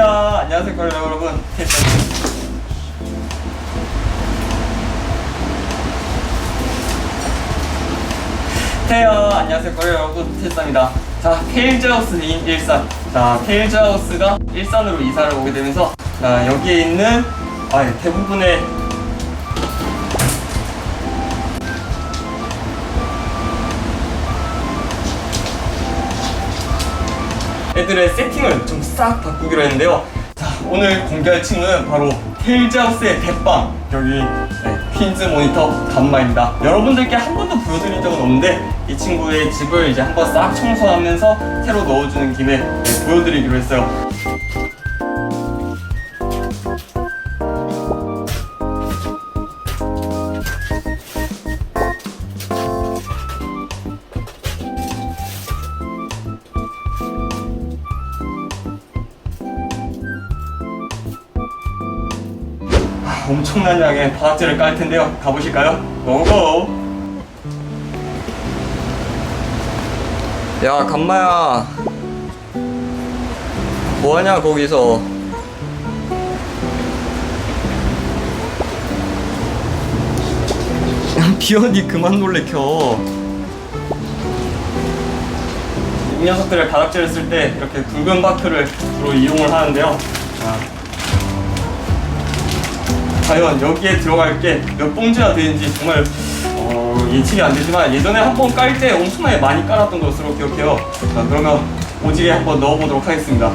안녕하세요. 거래 여러분. 태야 안녕하세요 거래 여러분. 태입니다. 자 테일즈하우스 인 일산. 자 테일즈하우스가 일산으로 이사를 오게 되면서 자 여기에 있는 아, 대부분의 애들의 세팅을 좀 싹 바꾸기로 했는데요. 자, 오늘 공개할 친구는 바로 힐즈하우스의 대빵 여기 네, 퀸즈 모니터 간마입니다. 여러분들께 한 번도 보여드린 적은 없는데 이 친구의 집을 이제 한번 싹 청소하면서 새로 넣어주는 김에 네, 보여드리기로 했어요. 엄청난 양의 바닥재를 깔 텐데요. 가보실까요? 고고! 야, 간마야. 뭐하냐, 거기서. 야, 비언니 그만 놀래켜. 이 녀석들의 바닥재를 쓸 때 이렇게 굵은 바크를 주로 이용을 하는데요. 자, 과연 여기에 들어갈 게 몇 봉지나 되는지 정말 어, 예측이 안 되지만 예전에 한 번 깔 때 엄청나게 많이 깔았던 것으로 기억해요. 자, 그러면 오지게 한번 넣어보도록 하겠습니다.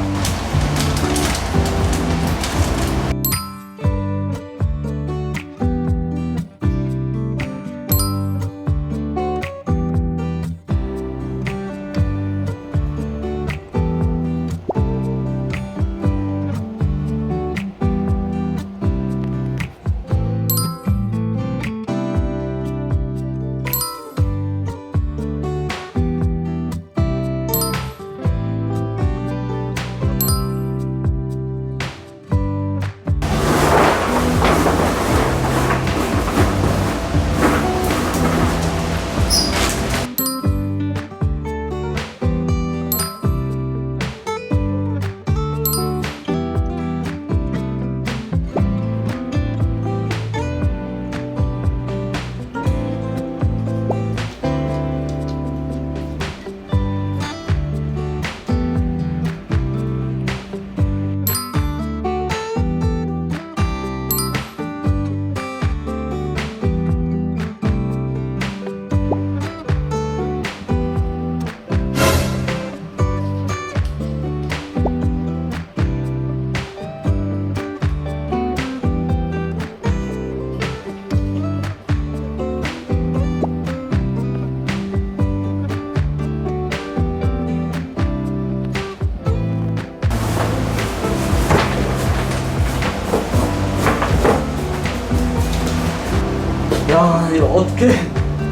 야, 이거 어떻게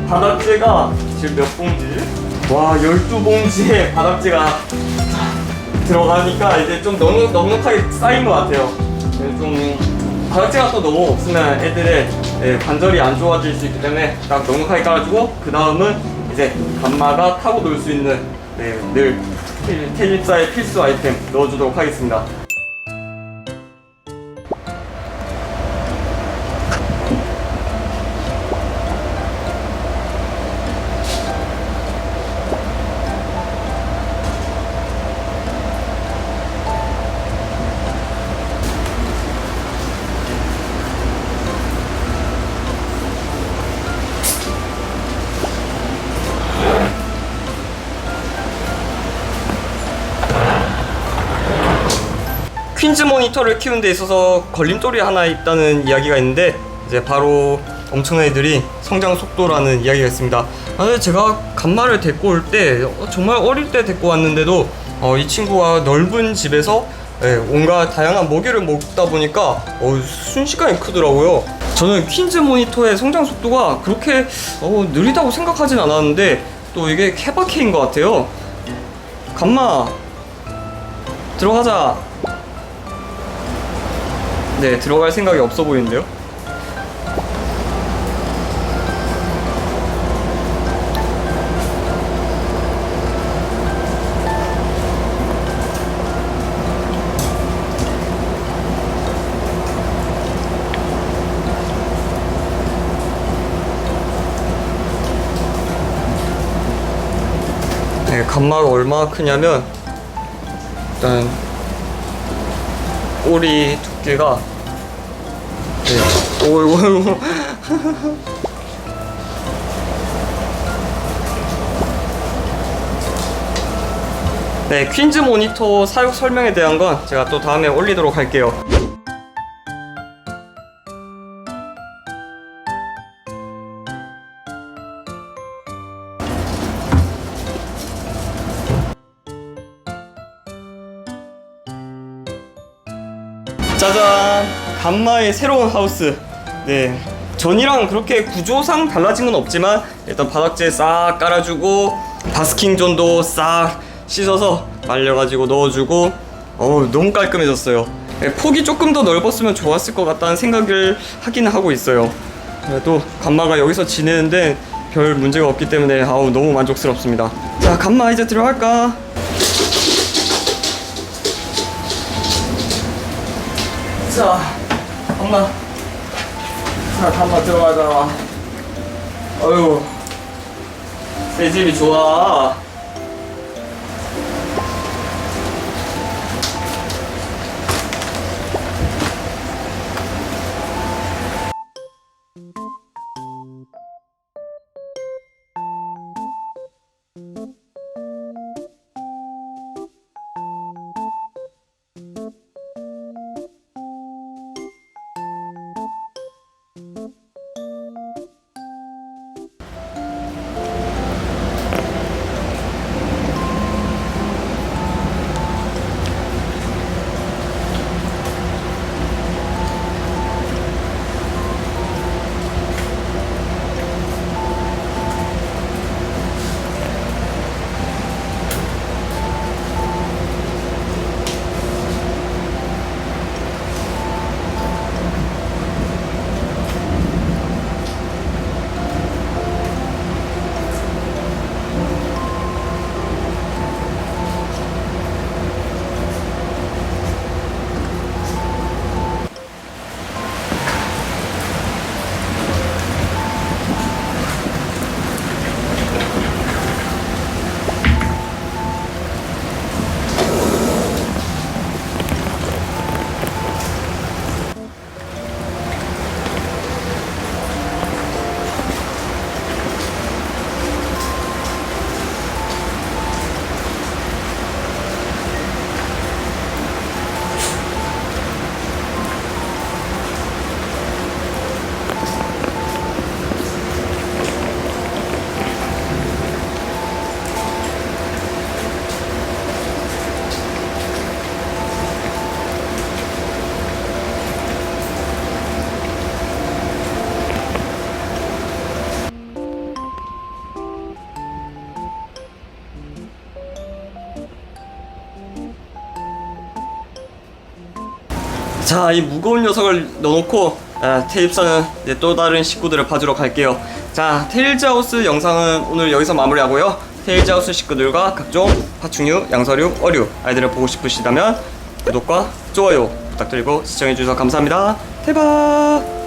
바닥재가 지금 몇 봉지? 와, 12봉지에 바닥재가 자, 들어가니까 이제 좀 넉넉, 넉넉하게 쌓인 것 같아요. 네, 좀 바닥재가 또 너무 없으면 애들의 예, 관절이 안 좋아질 수 있기 때문에 딱 넉넉하게 깔아주고 그 다음은 이제 간마가 타고 놀 수 있는 네, 늘 테일사의 필수 아이템 넣어주도록 하겠습니다. 퀸즈 모니터를 키우는 데 있어서 걸림돌이 하나 있다는 이야기가 있는데 이제 바로 엄청난 애들이 성장 속도라는 이야기가 있습니다. 아, 제가 간마를 데리고 올 때 정말 어릴 때 데리고 왔는데도 어, 이 친구가 넓은 집에서 예, 온갖 다양한 먹이를 먹다 보니까 어, 순식간에 크더라고요. 저는 퀸즈 모니터의 성장 속도가 그렇게 어, 느리다고 생각하진 않았는데 또 이게 케바케인 것 같아요. 간마 들어가자. 네, 들어갈 생각이 없어 보이는데요? 네, 간마가 얼마나 크냐면 일단 오리 께가 네. 오이고 오이고 네, 퀸즈 모니터 사용 설명에 대한 건 제가 또 다음에 올리도록 할게요. 짜잔! 감마의 새로운 하우스. 네. 전이랑 그렇게 구조상 달라진 건 없지만 일단 바닥재 싹 깔아주고 바스킹 존도 싹 씻어서 말려가지고 넣어주고 어우 너무 깔끔해졌어요. 네, 폭이 조금 더 넓었으면 좋았을 것 같다는 생각을 하긴 하고 있어요. 그래도 감마가 여기서 지내는데 별 문제가 없기 때문에 아우 너무 만족스럽습니다. 자 감마 이제 들어갈까? 자, 엄마. 자, 한번 들어가자. 어휴. 새 집이 좋아. 자, 이 무거운 녀석을 넣어놓고 아, 테일사는 이제 또 다른 식구들을 봐주러 갈게요. 자, 테일즈하우스 영상은 오늘 여기서 마무리하고요. 테일즈하우스 식구들과 각종 파충류, 양서류, 어류 아이들을 보고 싶으시다면 구독과 좋아요 부탁드리고 시청해주셔서 감사합니다. 대박!